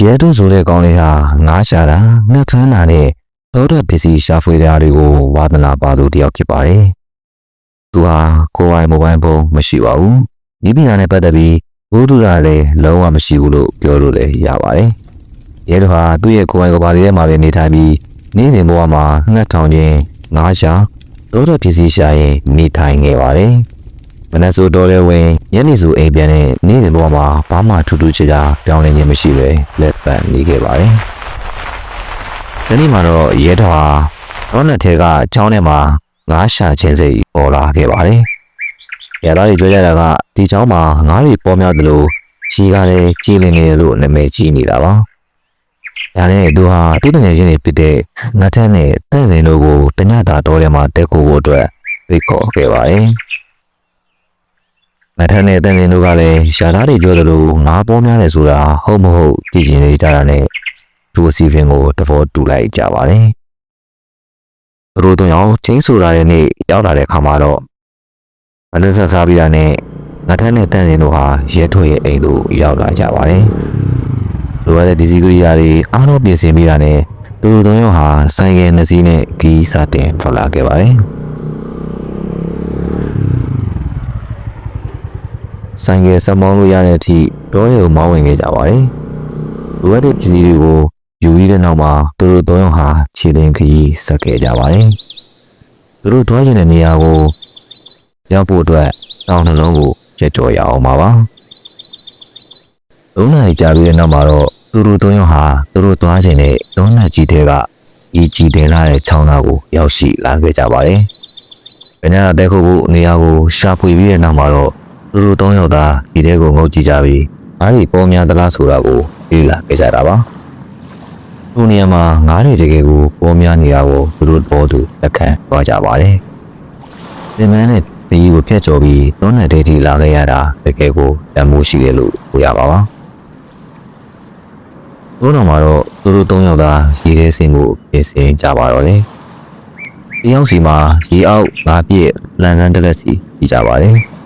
ရဲတို့ဆိုတဲ့ကောင်းလေးဟာငားရှာတာငှက်ထွန်းတာနဲ့သောတဲ့ပစ္စည်းရှာဖွေတာတွေကိုဝါသနာပါသူတစ်ယောက်ဖြစ်ပါတယ်။သူဟာကိုယ်ပိုင်မိုဘိုင်းဖုန်းမရှိပါဘူး။ဒီပညာနဲ့ပတ်သက်ပြီးဘုဒ္ဓရာလည်းလုံးဝမရှိဘူးလို့ပြောလို့လည်းရပါတယ်။ရဲတို့ဟာသူ့ရဲ့ကိုယ်ပိုင်ကဘာတွေထဲမှာပဲနေထိုင်ပြီးနေ့စဉ်ဘဝမှာငှက်ထောင်ခြင်းငားရှာသောတဲ့ပစ္စည်းရှာရင်နေထိုင်ခဲ့ပါတယ်။ မနက်ဆိုတော်လဲဝင်ညနေဆိုအိမ်ပြန်တဲ့နေ့စဉ်ဘဝမှာဘာမှထူးထူးခြားခြားပြောင်းလဲခြင်းမရှိပဲလက်ပံနေခဲ့ပါတယ်။ဒီနေ့မှာတော့ရဲတော်ဟာတော့နဲ့ထဲကချောင်းထဲမှာငါးရှာခြင်းစိတ်ပေါ်လာခဲ့ပါတယ်။ရဲသားတွေပြောကြတာကဒီချောင်းမှာငါးတွေပေါ်များသလိုရှိကလည်းကြီးလင်းနေတယ်လို့နာမည်ကြီးနေတာပါ။ဒါနဲ့သူဟာသူ့တငယ်ချင်းတွေဖြစ်တဲ့ငါးထန်းနဲ့တန့်စင်တို့ကိုတညတာတော်ထဲမှာတက်ခိုးဖို့အတွက်ဖိတ်ခေါ်ခဲ့ပါတယ်။ မထက်နဲ့တန်တင်တို့ကလည်းရှာသားတွေပြောသလိုငါးပေါ်များတယ်ဆိုတာဟုတ်မဟုတ်ကြည့်ကျင်နေကြတာနဲ့သူအစီအစဉ်ကိုတဘောတူလိုက်ကြပါတယ်။သူတို့တို့ရောချင်းဆိုတာရဲ့နေ့ရောက်လာတဲ့အခါမှာတော့မလန်းဆက်စားပြီးတာနဲ့ငါထက်နဲ့တန်တင်တို့ဟာရဲထွေရဲ့အိမ်သို့ရောက်လာကြပါတယ်။လိုရတဲ့ဒီစီကရီယာတွေအားလုံးပြင်ဆင်ပြီးတာနဲ့သူတို့တို့ရောဟာဆိုင်ကယ်နှစ်စီးနဲ့ဂီးစတင်ထွက်လာခဲ့ပါတယ်။ ဆိုင်ကယ်စမောင်းလို့ရတဲ့အထိတောရဲကိုမောင်းဝင်ခဲ့ကြပါတယ်။လိုအပ်တဲ့ပစ္စည်းတွေကိုယူပြီးတဲ့နောက်မှာသူတို့သုံးယောက်ဟာခြေလင်းခရီးဆက်ခဲ့ကြပါတယ်။သူတို့တွားကျင်တဲ့နေရာကိုရောက်ဖို့အတွက်တောင်းနှလုံးကိုကြက်ကြော်ရအောင်ပါပါ။သုံးနာရီကြာပြီးတဲ့နောက်မှာတော့သူတို့သုံးယောက်ဟာသူတို့တွားကျင်တဲ့သုံးနာကြီးတဲ့ကဤကြည်တင်လာတဲ့ချောင်းသားကိုရောက်ရှိလာခဲ့ကြပါတယ်။ပညာတဲ့ခုဖို့နေရာကိုရှာဖွေပြီးတဲ့နောက်မှာတော့ သူတို့သုံးယောက်သားဒီထဲကိုငုတ်ကြည့်ကြပြီးအားဒီပေါ်များသလားဆိုတာကိုလေ့လာခဲ့ကြတာပါ။ဒီနေရာမှာငါးတွေတကယ်ကိုပေါ်များနေတာကိုသူတို့ပေါ်သူလက်ခံသွားကြပါတယ်။ဒီမန်းနဲ့ဘီကိုဖျက်ကျော်ပြီးသုံးနဲ့ဒိတ်တီလာခဲ့ရတာတကယ်ကိုတန်မိုးရှိတယ်လို့ဆိုရပါပါ။ဘုန်းတော်မှာတော့သူတို့သုံးယောက်သားရေထဲဆင်းဖို့ပြင်ဆင်ကြပါတော့တယ်။ဒီရောက်စီမှာရေအောက်ငါးပြည့်လန်လန်းတက်လက်စီကြည့်ကြပါတယ်။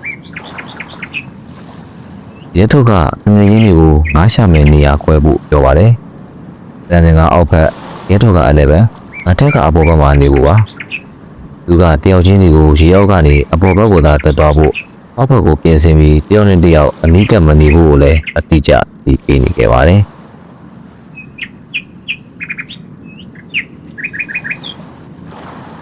ရဲထုတ်ကငွေရင်းတွေကိုငားရှာမယ်နေရာခွဲဖို့ပြောပါတယ်။တန်တင်ကအောက်ဖက်ရဲထုတ်ကအလည်းပဲအထက်ကအပေါ်ဘက်မှာနေဖို့ပါ။သူကတယောက်ချင်းတွေကိုရေအောက်ကနေအပေါ်ဘက်ကိုသာတက်သွားဖို့အောက်ဘက်ကိုပြင်ဆင်ပြီးတယောက်နဲ့တယောက်အနီးကပ်မနေဖို့ကိုလည်းအတိအကျပြီးပေးနေခဲ့ပါတယ်။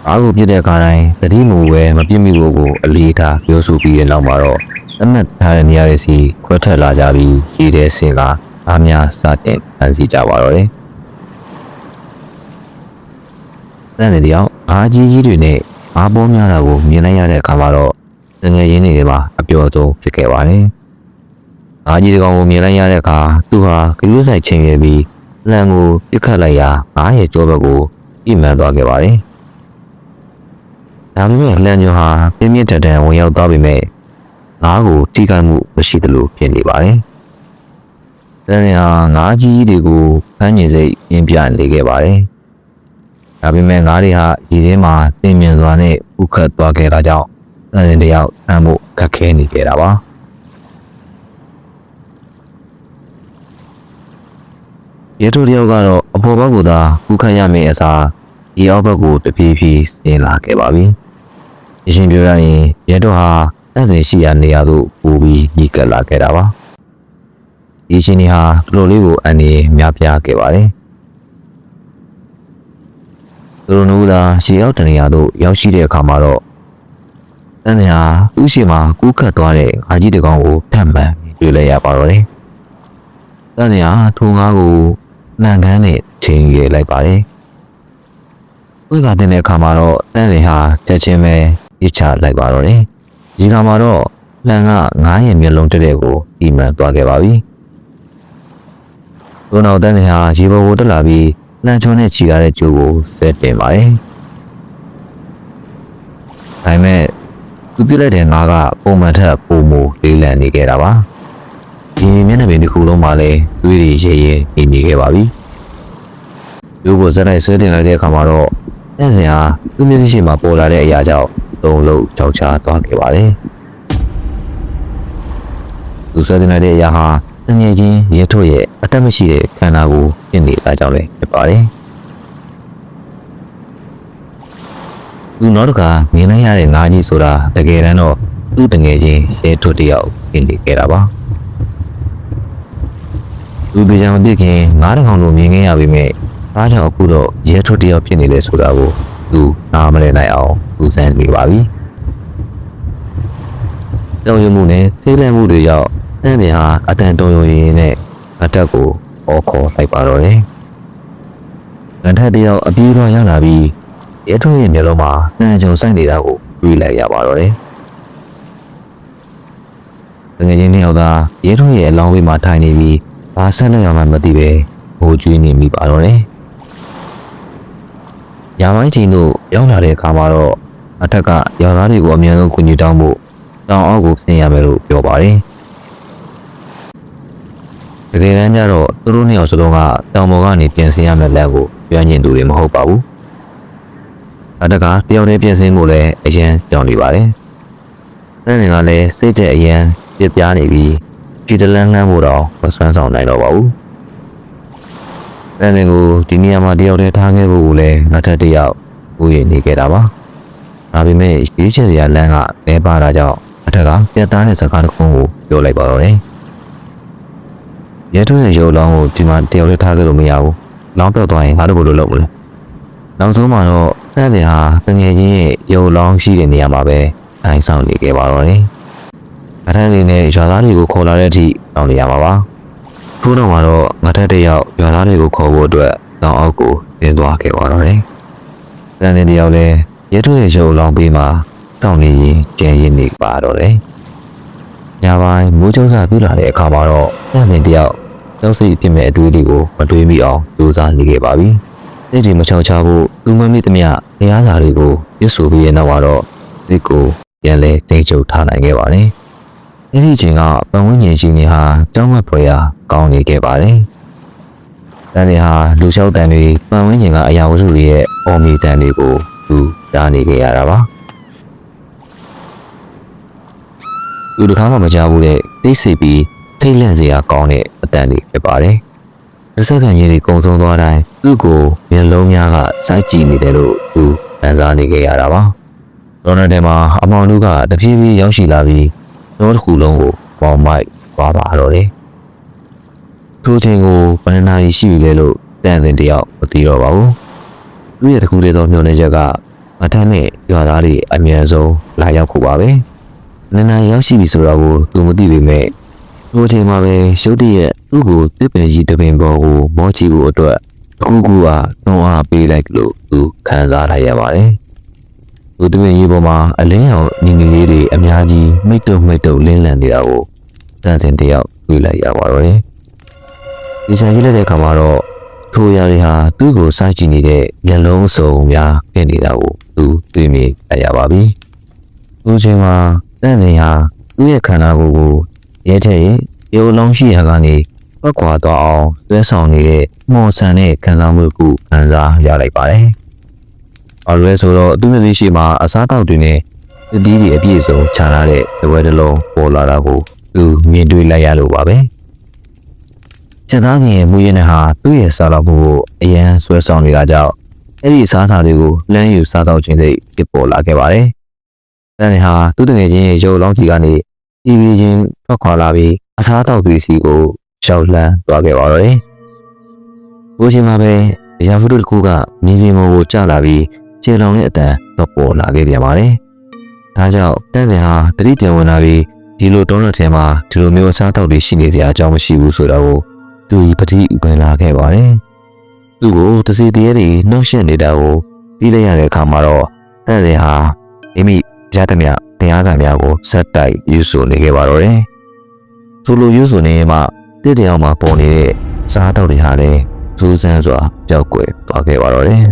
အားကိုပြစ်တဲ့အခါတိုင်းသတိမူပဲမပြစ်မိဖို့ကိုအလေးထားပြောဆိုပြီးတဲ့နောက်မှာတော့ အမတ်ထားတဲ့နေရာတွေစီခွဲထွက်လာကြပြီးရေထဲဆင်လာအားများစတင်ဖန်ဆီးကြပါတော့တယ်။တန်တဲ့တယောက်အားကြီးကြီးတွေနဲ့အားပေါ်များတာကိုမြင်လိုက်ရတဲ့အခါမှာတော့တငယ်ရင်းတွေမှာအပျော်ဆုံးဖြစ်ခဲ့ပါတယ်။အားကြီးတကောင်ကိုမြင်လိုက်ရတဲ့အခါသူဟာကရွေးဆိုင်ချင်းရပြီးလန်ကိုပြစ်ခတ်လိုက်ရာအားရဲ့ကြောဘက်ကိုပြိမှန်သွားခဲ့ပါတယ်။ဒါပေမဲ့လန်ညွန်ဟာပြင်းပြင်းထန်ထန်ဝင်ရောက်သွားပြီမဲ့ ငါးကိုထိခိုက်မှုမရှိသလိုဖြစ်နေပါတယ်။တန်ရာငါးကြီးတွေကိုဖမ်းညင်စိတ်ပြင်းပြနေခဲ့ပါတယ်။ဒါပေမဲ့ငါးတွေဟာရေထဲမှာတင်မြင်စွာနဲ့ဥခတ်သွားခဲ့တာကြောင့်တန်ရင်တယောက်အမ်းဖို့ခက်ခဲနေခဲ့တာပါ။ရဲတို့တယောက်ကတော့အဖော်ဘက်ကိုသာဥခတ်ရမယ့်အစားဒီအောက်ဘက်ကိုတပြေးပြေးဆင်းလာခဲ့ပါပြီ။ရှင်းပြောရရင်ရဲတို့ဟာ တန့်စင်ရှိရာနေရာသို့ပို့ပြီးညီကပ်လာခဲ့တာပါ။ဒီရှင်ကြီးဟာတော်တော်လေးကိုအန်နေများပြားခဲ့ပါတယ်။သူတို့နိုးသာရှေရောက်တနေရာသို့ရောက်ရှိတဲ့အခါမှာတော့တန်ညာသူ့ရှိမှာကူးခတ်သွားတဲ့ငါကြီးတကောင်ကိုထပ်မံတွေ့လိုက်ရပါတော့တယ်။တန်ညာထိုငါးကိုနှံခမ်းနဲ့ချိန်ရလိုက်ပါတယ်။ဝိကတဲ့အခါမှာတော့တန်စင်ဟာချက်ချင်းပဲပြစ်ချလိုက်ပါတော့တယ်။ ဒီကမှာတော့လန်ကငားရဲ့မျက်လုံးတက်တဲ့ကိုဒီမှန်သွားခဲ့ပါပြီ။ဒုနောက်တန်းနေဟာရေပေါ်ကိုတက်လာပြီးလန်ချုံနဲ့ခြီရတဲ့ကျိုးကိုဆဲတင်ပါတယ်။ဒါပေမဲ့သူပြစ်လိုက်တဲ့ငါးကပုံမှန်ထက်ပုံမူလေးလံနေခဲ့တာပါ။ဒီမျက်နှာပြင်တစ်ခုလုံးမှာလည်းသွေးတွေရဲရဲနေနေခဲ့ပါပြီ။ကျိုးကိုဇက်လိုက်ဆဲတင်လိုက်တဲ့အခါမှာတော့တန်းစင်ဟာသူ့မျက်စိရှိမှာပေါ်လာတဲ့အရာကြောင့် သုံးလုံးကြောက်ချသွားခဲ့ပါတယ်။သူဆွဲတင်လိုက်တဲ့အရာဟာတငယ်ချင်းရဲထုတ်ရဲ့အသက်မရှိတဲ့ခန္ဓာကိုဖြစ်နေတာကြောင့်လည်းဖြစ်ပါတယ်သူနောက်တစ်ခါမြင်လိုက်ရတဲ့ငါးကြီးဆိုတာတကယ်တမ်းတော့သူ့တငယ်ချင်းရဲထုတ်တယောက်ဖြစ်နေခဲ့တာပါသူဒီကြံမပြစ်ခင်ငါးတကောင်လိုမြင်ခဲ့ရပေမဲ့အားကြောင့်အခုတော့ရဲထုတ်တယောက်ဖြစ်နေလေဆိုတာကိုသူနားမလည်နိုင်အောင် သူစမ်းနေပါပြီတောင်းရမှုနဲ့ထိတ်လန့်မှုတွေကြောင့်တန်းတယ်ဟာအတန်တုံယုံရင်နဲ့အတက်ကိုအော်ခေါ်လိုက်ပါတော့တယ်။ဂန်ထက်တယောက်အပြေးတော့ရောက်လာပြီးရဲထုတ်ရဲ့မျက်လုံးမှာနှမ်းကြုံဆိုင်နေတာကိုတွေ့လိုက်ရပါတော့တယ်။ငွေချင်းနှစ်ယောက်သာရဲထုတ်ရဲ့အလောင်းဘေးမှာထိုင်နေပြီးဘာဆက်လက်ရမှမသိပဲဟိုကျွေးနေမိပါတော့တယ်။ရာမိုင်းချင်းတို့ရောက်လာတဲ့အခါမှာတော့ အထက်ကရွာသားတွေကိုအမြန်ဆုံးကူညီတောင်းဖို့တောင်အောက်ကိုဆင်းရမယ်လို့ပြောပါတယ်။တကယ်တမ်းကျတော့သူတို့နှစ်ယောက်စလုံးကတောင်ပေါ်ကနေပြင်ဆင်ရမယ့်လက်ကိုကျွမ်းကျင်သူတွေမဟုတ်ပါဘူး။အတက်ကတယောက်တည်းပြင်ဆင်ဖို့လည်းအရင်ကြောင်နေပါတယ်။တဲ့နေကလည်းစိတ်တဲ့အရင်ပြပြနေပြီးကြည်တလန်းလန်းဖို့တော့မစွမ်းဆောင်နိုင်တော့ပါဘူး။တဲ့နေကိုဒီနေရာမှာတယောက်တည်းထားခဲ့ဖို့ကိုလည်းနောက်ထပ်တစ်ယောက်ကိုရနေခဲ့တာပါ။ ဒါပေမဲ့ရွေးချယ်စရာလမ်းကလဲပါတာကြောင့်အထက်ကပြတ်သားတဲ့စကားတစ်ခုကိုပြောလိုက်ပါတော့တယ်။ရဲထွန်းရဲ့ရုပ်လောင်းကိုဒီမှာတယောက်လေးထားခဲ့လို့မရဘူး။လောင်းပြောက်သွားရင်ငါတို့ဘယ်လိုလုပ်မလဲ။နောက်ဆုံးမှာတော့တန်းတင်ဟာတငယ်ချင်းရဲ့ရုပ်လောင်းရှိတဲ့နေရာမှာပဲအိုင်းဆောင်နေခဲ့ပါတော့တယ်။အထက်အနေနဲ့ရွာသားတွေကိုခေါ်လာတဲ့အထိတောင်းနေရမှာပါ။ထို့နောက်မှာတော့ငါထက်တစ်ယောက်ရွာသားတွေကိုခေါ်ဖို့အတွက်တောင်အောက်ကိုပြင်းသွားခဲ့ပါတော့တယ်။တန်းတင်တယောက်လည်း ရဲထွန်းရဲ့ရုပ်လောင်းပြီးမှတောင်းနေရင်ကျန်ရင်နေပါတော့တယ်။ညပိုင်းမိုးကြိုးစားပြလာတဲ့အခါမှာတော့တန်းတင်တယောက်ကျောက်စိတ်ဖြစ်မဲ့အတွေးလေးကိုမတွေးမိအောင်ကြိုးစားနေခဲ့ပါပြီ။စိတ်တွေမချောင်ချဖို့သူမမိသမျှတရားစာတွေကိုရွတ်ဆိုပြီးရဲ့နောက်မှာတော့စိတ်ကိုပြန်လဲတိတ်ချုပ်ထားနိုင်ခဲ့ပါတယ်။အဲဒီအချိန်ကပတ်ဝန်းကျင်ရှိနေဟာကြောင်းမက်ဖွယ်ရာကောင်းနေခဲ့ပါတယ်။တန်တွေဟာလူလျှောက်တန်တွေပတ်ဝန်းကျင်ကအရာဝတ္ထုတွေရဲ့အော်မီတန်တွေကိုသူ ကြားနေခဲ့ရတာပါ။သူတစ်ခါမှမကြားဘူးတဲ့တိတ်ဆိတ်ပြီးထိတ်လန့်စရာကောင်းတဲ့အတန်တွေဖြစ်ပါတယ်။အစခံကြီးတွေကုံဆုံးသွားတိုင်းသူ့ကိုမျက်လုံးများကစိုက်ကြည့်နေတယ်လို့သူခံစားနေခဲ့ရတာပါ။ရော်နယ်ထဲမှာအမောင်တို့ကတဖြည်းဖြည်းရောက်ရှိလာပြီးတော့တစ်ခုလုံးကိုပေါင်မိုက်သွားပါတော့တယ်။ထိုချိန်ကိုဘယ်နှနာရီရှိပြီလဲလို့တန်တင်တယောက်မသိတော့ပါဘူး။သူ့ရဲ့တစ်ခုတည်းသောမျှော်လင့်ချက်က အထက်နဲ့ရွာသားတွေအမြန်ဆုံးလာရောက်ခုပါပဲ။နင်နာရီရောက်ရှိပြီဆိုတော့ကိုသူမသိပေမဲ့ထိုအချိန်မှာပဲရုတ်တရက်သူ့ကိုတစ်ပင်ကြီးတစ်ပင်ပေါ်ကိုမောချီကိုအတွက်တစ်ခုခုကနှောအားပေးလိုက်လို့သူခံစားလိုက်ရပါတယ်။သူတစ်ပင်ကြီးပေါ်မှာအလင်းရောင်နီနီလေးတွေအများကြီးမိတ်တုံမိတ်တုံလင်းလန်နေတာကိုတန်စင်တယောက်တွေ့လိုက်ရပါတော့တယ်။ဒီဆိုင်ကြီးလိုက်တဲ့အခါမှာတော့ ထိုအရာတွေဟာသူ့ကိုစိုက်ကြည့်နေတဲ့မျက်လုံးစုံများဖြစ်နေတာကိုသူတွေ့မြင်ရပါပြီ။ဒီအချိန်မှာတန်စင်ဟာသူ့ရဲ့ခန္ဓာကိုယ်ကိုရဲထက်ရဲ့ရုပ်လုံးရှိရာကနေပောက်ခွာသွားအောင်သွဲဆောင်နေတဲ့မော်ဆန်တဲ့ခံစားမှုကိုခံစားရလိုက်ပါတယ်။အော်လွဲဆိုတော့သူ့မျက်နှာရှိမှာအစားတောက်တွေနဲ့သတိတွေအပြည့်စုံခြာထားတဲ့ဇပွဲတစ်လုံးပေါ်လာတာကိုသူမြင်တွေ့လိုက်ရလို့ပါပဲ။ ချက်သားငယ်ရဲ့မူရင်းနဲ့ဟာသူ့ရဲ့စားလောက်မှုကိုအရန်ဆွဲဆောင်နေတာကြောင့်အဲ့ဒီစားထားတွေကိုလမ်းယူစားတော့ခြင်းတွေဖြစ်ပေါ်လာခဲ့ပါတယ်။အဲ့ဒီဟာသူ့တငယ်ချင်းရဲ့ရုပ်လောင်းကြီးကနေ TV ချင်းထွက်ခွာလာပြီးအစားတောက်တွေစီကိုရှောက်လှမ်းသွားခဲ့ပါတော့တယ်။ဘိုးချင်းမှာပဲရာဖုဒ္ဓတစ်ခုကမြင်းချင်းမောကိုကျလာပြီးခြေလောင်တဲ့အတန်တော့ပေါ်လာခဲ့ပြန်ပါတယ်။ဒါကြောင့်တန်းစင်ဟာတတိတင်ဝင်လာပြီးဒီလိုတောနယ်ထဲမှာဒီလိုမျိုးအစားတောက်တွေရှိနေစရာအကြောင်းမရှိဘူးဆိုတော့ သူပတိဝင်လာခဲ့ပါတယ်။သူ့ကိုတစီတည်းတွေနှောက်ရှက်နေတာကိုသိလိုက်ရတဲ့အခါမှာတော့တန်းစင်ဟာမိမိရသမျှတရားစာများကိုဆက်တိုက်ယူဆိုနေခဲ့ပါတော့တယ်။ဆိုလိုယူဆိုနေမှတစ်တယောက်မှာပေါ်နေတဲ့စားတောက်တွေဟာလည်းစူးစမ်းစွာကြောက်ကွယ်သွားခဲ့ပါတော့တယ်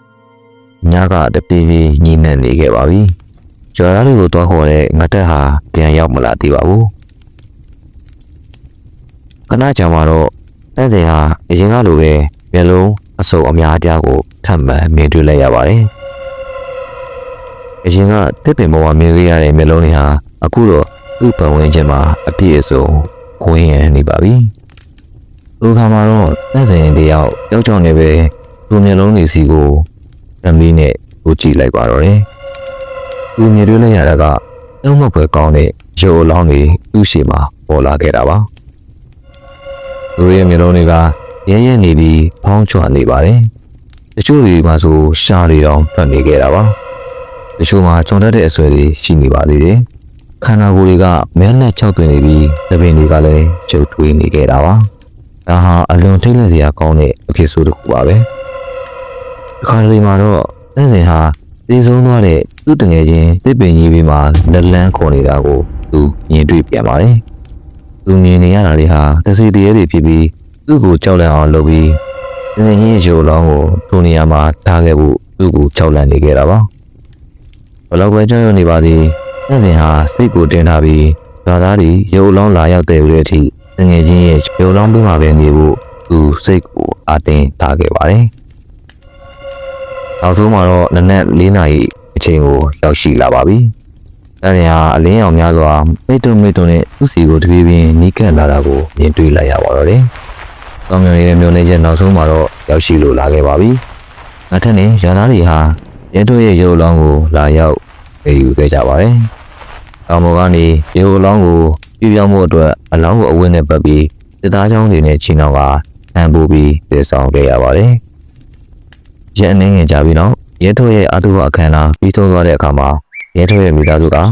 ။ညကတပြေးပြေးညှိနှံ့နေခဲ့ပါပြီ။ကျော်ရလေးကိုတွားခေါ်တဲ့ငတက်ဟာပြန်ရောက်မလာသေးပါဘူး။ ခဏကြာမှတော့တန်းစင်ဟာအရင်ကလိုပဲမျက်လုံးအစုံအများအပြားကိုထပ်မံမြင်တွေ့လိုက်ရပါတယ်။အရင်ကတစ်ပင်ပေါ်မှာမြင်ခဲ့ရတဲ့မျက်လုံးတွေဟာအခုတော့သူ့ပတ်ဝန်းကျင်မှာအပြည့်အစုံကိုင်းရန်နေပါပြီ။သူခါမှာတော့တဲ့တဲ့တယောက်ယောက်ျောင်းနေပဲသူမျက်လုံးတွေစီကိုအမီးနဲ့ကိုကြည့်လိုက်ပါတော့တယ်။သူမြင်တွေ့လိုက်ရတာကနှုတ်မပွဲကောင်းတဲ့ရုပ်အလောင်းတွေသူ့ရှေ့မှာပေါ်လာခဲ့တာပါ။ သူရဲ့မျက်လုံးတွေကရဲရဲနေပြီးဖောင်းချွနေပါတယ်။တချို့တွေမှာဆိုရှားတွေတောင်ဖတ်နေခဲ့တာပါ။တချို့မှာကြုံတတ်တဲ့အဆွဲတွေရှိနေပါသေးတယ်။ခန္ဓာကိုယ်တွေကမဲနဲ့၆တွင်နေပြီးသပင်တွေကလည်းကျုပ်ထွေးနေခဲ့တာပါ။ဒါဟာအလွန်ထိတ်လန့်စရာကောင်းတဲ့အဖြစ်ဆိုးတစ်ခုပါပဲ။အခါလေးမှာတော့တန်းစင်ဟာတည်ဆုံးသွားတဲ့သူ့တငယ်ချင်းတစ်ပင်ကြီးဘေးမှာလက်လန်းခေါ်နေတာကိုသူမြင်တွေ့ပြန်ပါတယ်။ သူမြင်နေရတာတွေဟာတစီတရေတွေဖြစ်ပြီးသူ့ကိုကြောက်လန့်အောင်လုပ်ပြီးတငယ်ချင်းရဲ့ရုပ်အလောင်းကိုထိုနေရာမှာထားခဲ့ဖို့သူ့ကိုကြောက်လန့်နေခဲ့တာပါ။ဘလောက်ပဲကြောက်ရွံ့နေပါသည်တန်းစင်ဟာစိတ်ကိုတင်ထားပြီးရွာသားတွေရုပ်အလောင်းလာရောက်တဲ့ဦးတဲ့အထိတငယ်ချင်းရဲ့ရုပ်အလောင်းပေးမှာပဲနေဖို့သူစိတ်ကိုအတင်းထားခဲ့ပါတယ်။နောက်ဆုံးမှာတော့နနက်၄နာရီအချိန်ကိုရောက်ရှိလာပါပြီ။ အဲဒါဟာအလင်းရောင်များစွာမိတ်တုံမိတ်တုံနဲ့သူ့စီကိုတပြေးပြင်းနီးကပ်လာတာကိုမြင်တွေ့လိုက်ရပါတော့တယ်။ကောင်းမြင်နေတဲ့မျိုးနေချက်နောက်ဆုံးမှာတော့ရောက်ရှိလို့လာခဲ့ပါပြီ။ငါထက်နေရသားတွေဟာရဲတို့ရဲ့ရုပ်အလောင်းကိုလာရောက်ပြေယူခဲ့ကြပါတယ်။ကောင်းမောကနေရုပ်အလောင်းကိုပြပြောင်းမှုအတွက်အလောင်းကိုအဝတ်နဲ့ပတ်ပြီးစစ်သားချောင်းတွေနဲ့ချင်းတော်ကဟန်ပိုးပြီးပြေဆောင်ခဲ့ရပါတယ်။ရန်အနေငယ်ကြပြီးတော့ရဲထုတ်ရဲ့အတုပအခမ်းအနားပြီးဆုံးသွားတဲ့အခါမှာ ရဲထုတ်ရဲ့မိသားစုကဘာ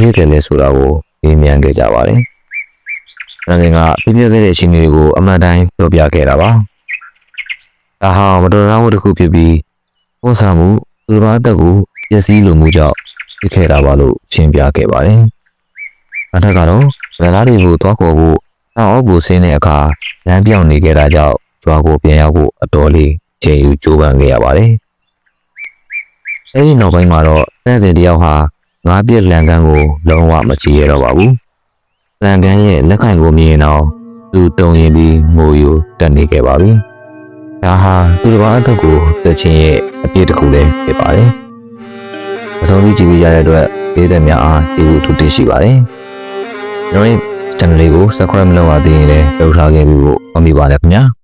ဖြစ်ခဲ့လဲဆိုတာကိုမေးမြန်းခဲ့ကြပါတယ်။အဲဒါကပြပြခဲ့တဲ့အချိန်တွေကိုအမှန်တိုင်းပြောပြခဲ့တာပါ။ဒါဟာမတော်တဆမှုတစ်ခုဖြစ်ပြီးပုံစံမှုသူတစ်ပါးအသက်ကိုပျက်စီးလိုမှုကြောင့်ဖြစ်ခဲ့တာပါလို့ရှင်းပြခဲ့ပါတယ်။အထက်ကတော့ဗလာတွေကိုတွားခေါ်ဖို့နောက်အောက်ကိုဆင်းတဲ့အခါလမ်းပြောင်းနေခဲ့တာကြောင့်ကြွားကိုပြန်ရောက်ဖို့အတော်လေးချိန်ယူကြိုးပမ်းခဲ့ရပါတယ်။ အဲဒီနောက်ပိုင်းမှာတော့တဲ့တဲ့တယောက်ဟာငါးပြက်လန်ကန်းကိုလုံးဝမကြည့်ရတော့ပါဘူး။လန်ကန်းရဲ့လက်ကင်ကိုမြင်တော့သူတုံရင်ပြီးငိုယူတက်နေခဲ့ပါပြီ။ဒါဟာသူတစ်ပါးအသက်ကိုတက်ချင်းရဲ့အပြစ်တစ်ခုလည်းဖြစ်ပါတယ်။အဆုံးထိကြည့်ပြရတဲ့အတွက်ပေးတဲ့များအားကျေးဇူးထူးတင်ရှိပါတယ်။ကျွန်တော်ရဲ့ channel လေးကို subscribe မလုပ်ရသေးရင်လည်းလုပ်ထားခဲ့ပြီးဖို့အမိပါတယ်ခင်ဗျာ။